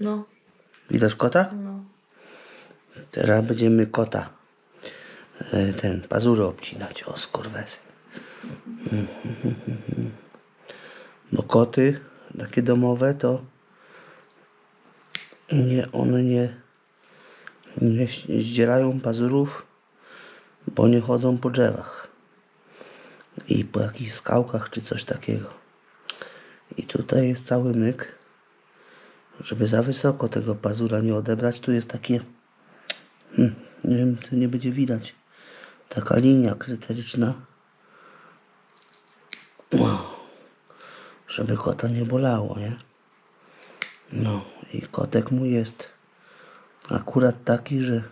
No, Widać kota? no. Teraz będziemy kota e, ten pazury obcinać. O skurwesy. Bo koty takie domowe to nie, one nie, nie zdzierają pazurów, bo nie chodzą po drzewach i po jakichś skałkach czy coś takiego. I tutaj jest cały myk, żeby za wysoko tego pazura nie odebrać. Tu jest takie Hmm, nie wiem, to nie będzie widać. Taka linia krytyczna. Wow. Żeby kota nie bolało, nie? No i kotek mój jest akurat taki, że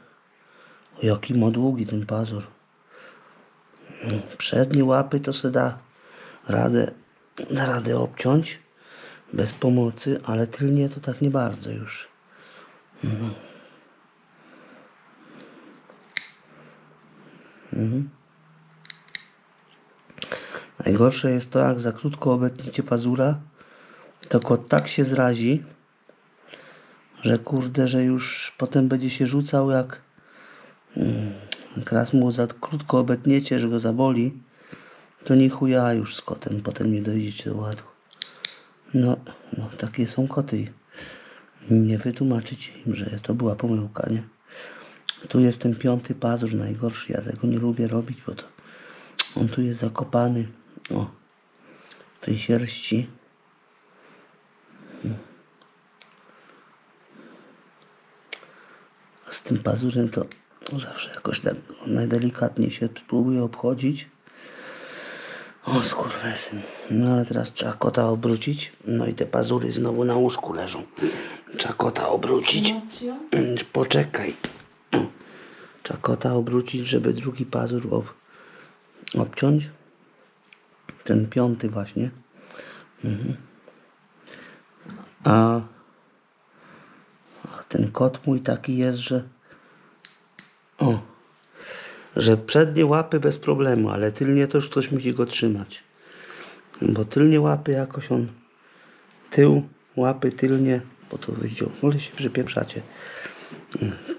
jaki ma długi ten pazur. Mm, Przednie łapy to se da radę, da radę obciąć bez pomocy, ale tylnie to tak nie bardzo już. Najgorsze jest to, jak za krótko obetniecie pazura, to kot tak się zrazi, że kurde, że już potem będzie się rzucał jak mm, raz mu za krótko obetniecie, że go zaboli, to nie chuja już z kotem, potem nie dojdziecie do ładu. No, no takie są koty. Nie wytłumaczycie im, że to była pomyłka, nie? Tu jest ten piąty pazur najgorszy. Ja tego nie lubię robić, bo to on tu jest zakopany. O, w tej sierści. Z tym pazurem to zawsze jakoś tak najdelikatniej się próbuję obchodzić. O skurwesyn. No ale teraz trzeba kota obrócić. No i te pazury znowu na łóżku leżą. Trzeba kota obrócić. Poczekaj. Trzeba kota obrócić, żeby drugi pazur ob, obciąć. Ten piąty właśnie. Mhm. A ten kot mój taki jest, że o, że przednie łapy bez problemu, ale tylnie to już ktoś musi go trzymać. Bo tylnie łapy jakoś on tył, łapy tylnie, bo to widział, ale się przypieprzacie.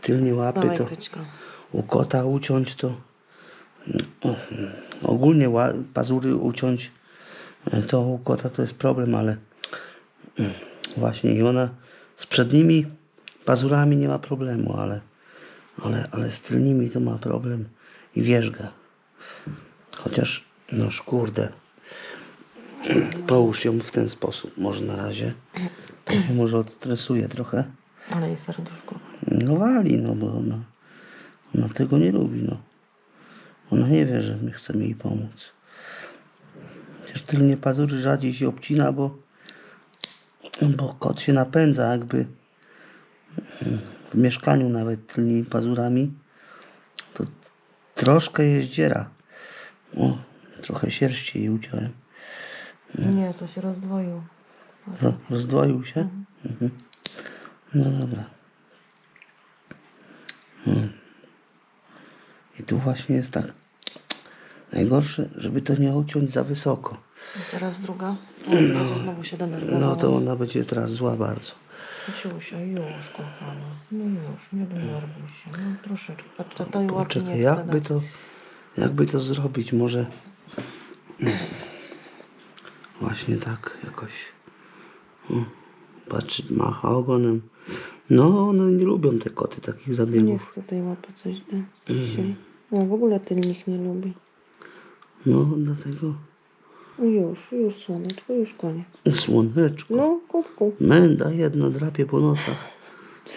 Tylnie łapy to u kota uciąć to o, ogólnie pazury uciąć to u kota to jest problem, ale mm, właśnie i ona z przednimi pazurami nie ma problemu, ale, ale, ale z tylnymi to ma problem i wierzga. Chociaż, no kurde, połóż ją w ten sposób, może na razie. To się może odstresuje trochę. Ale jest serduszko. No wali, no bo ona, ona tego nie lubi, no. Ona nie wie, że my chcemy jej pomóc. Chociaż tylnie pazury rzadziej się obcina, bo, bo kot się napędza jakby mm, w mieszkaniu nawet tylnymi pazurami. Troszkę je zdziera. O, trochę sierści jej uciąłem. Nie, to się rozdwoił. Ro- Rozdwoił się? Mhm. No dobra. Hmm. I tu właśnie jest tak. Najgorsze, żeby to nie uciąć za wysoko. A teraz druga. O, będzie znowu się. No to ona będzie teraz zła bardzo. Ciusia, już kochana. No już, nie denerwuj się. No troszeczkę. Patrz, ta łapy Poczekaj, nie chce jakby dać. to, jakby to zrobić? Może właśnie tak jakoś. O, Patrzy, macha ogonem. No, one nie lubią te koty takich Nie zabiegów. chce tej łapy coś nie, dzisiaj. No w ogóle tylnych nie lubi. No, dlatego już, już słoneczko, już koniec. słoneczko. No, kotku. Menda jedna drapie po nocach.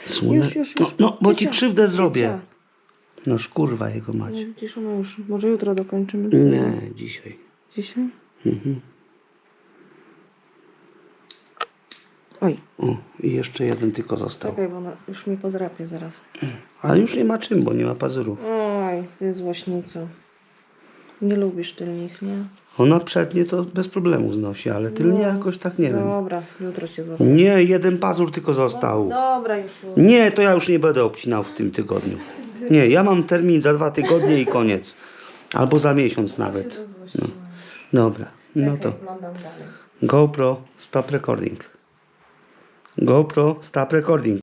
Słone... Już, już, już. No, no bo ci Kicia, krzywdę zrobię. kicia. No szkurwa jego. No, Widzisz, ona już. Może jutro dokończymy. Nie, dzisiaj. Dzisiaj? Mhm. Oj, O, i jeszcze jeden tylko został. czekaj, bo ona już mi pozrapie zaraz. Ale już nie ma czym, bo nie ma pazurów. Oj, ty złośnico. Nie lubisz tylnych, nie? Ona przednie to bez problemu znosi, ale tylnie jakoś tak nie wiem. Dobra, jutro cię złapię. Nie, jeden pazur tylko został. Dobra, już. Nie, to ja już nie będę obcinał w tym tygodniu. Nie, ja mam termin za dwa tygodnie i koniec. Albo za miesiąc nawet. No. Dobra, no to. GoPro stop recording. GoPro Stop Recording.